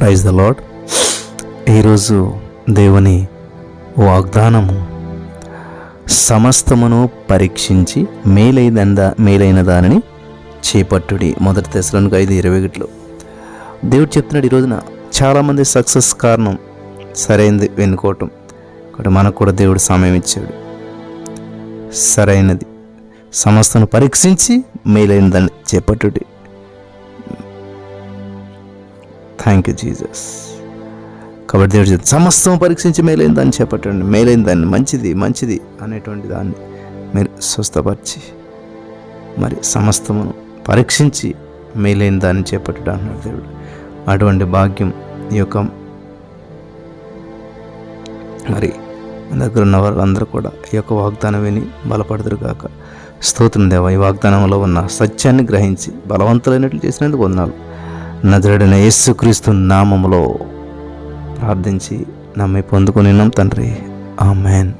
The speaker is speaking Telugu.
ప్రైజ్ ద లాడ్ ఈరోజు దేవుని వాగ్దానము సమస్తమును పరీక్షించి మేలైన మేలైన దానిని చేపట్టుడి. మొదటి దశలను ఐదు ఇరవై ఒకటిలో. దేవుడు చెప్తున్నాడు ఈ రోజున చాలామంది సక్సెస్ కారణం సరైనది వెనుకోవటం. కాబట్టి మనకు కూడా దేవుడు సమయం ఇచ్చాడు. సరైనది. సమస్తను పరీక్షించి మేలైన దాన్ని చేపట్టుడి. థ్యాంక్ యూ జీసస్ కాబట్టి దేవుడు చెప్తాడు, సమస్తం పరీక్షించి మేలైన దాన్ని చేపట్టండి. మేలైన దాన్ని మంచిది మంచిది అనేటువంటి దాన్ని మీరు స్వస్థపరిచి మరి సమస్తమును పరీక్షించి మేలైన దాన్ని చేపట్టడం అన్నాడు దేవుడు. అటువంటి భాగ్యం ఈ యొక్క మరి దగ్గర ఉన్న వాళ్ళందరూ కూడా ఈ యొక్క వాగ్దానం విని బలపడదురు కాక స్తోత్రం దేవ ఈ వాగ్దానంలో ఉన్న సత్యాన్ని గ్రహించి బలవంతులైనట్లు చేసినందుకు వందనాలు. నజరుడైన యేసుక్రీస్తు నామములో ప్రార్థించి నమ్మి పొందుకుని తండ్రి. ఆ మ్యాన్